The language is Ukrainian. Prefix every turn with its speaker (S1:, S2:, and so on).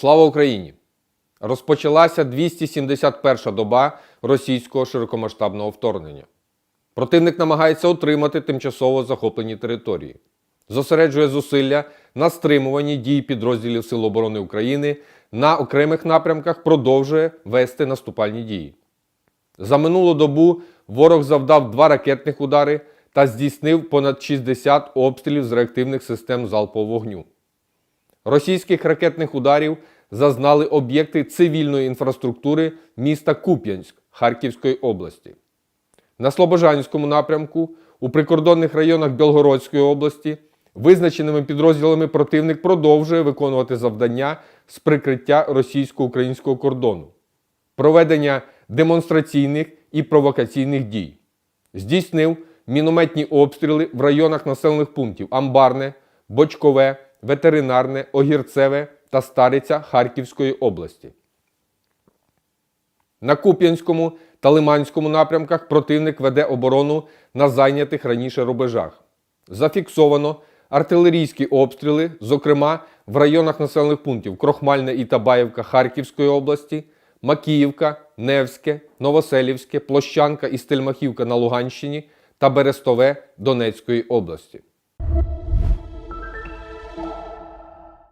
S1: Слава Україні! Розпочалася 271 доба російського широкомасштабного вторгнення. Противник намагається отримати тимчасово захоплені території, зосереджує зусилля на стримуванні дій підрозділів Сил оборони України на окремих напрямках, продовжує вести наступальні дії. За минулу добу ворог завдав два ракетних удари та здійснив понад 60 обстрілів з реактивних систем залпового вогню. Російських ракетних ударів зазнали об'єкти цивільної інфраструктури міста Куп'янськ Харківської області. На Слобожанському напрямку у прикордонних районах Білгородської області визначеними підрозділами противник продовжує виконувати завдання з прикриття російсько-українського кордону, проведення демонстраційних і провокаційних дій. Здійснив мінометні обстріли в районах населених пунктів Амбарне, Бочкове, Ветеринарне, Огірцеве та Стариця Харківської області. На Куп'янському та Лиманському напрямках противник веде оборону на зайнятих раніше рубежах. Зафіксовано артилерійські обстріли, зокрема в районах населених пунктів Крохмальне і Табаєвка Харківської області, Макіївка, Невське, Новоселівське, Площанка і Стельмахівка на Луганщині та Берестове Донецької області.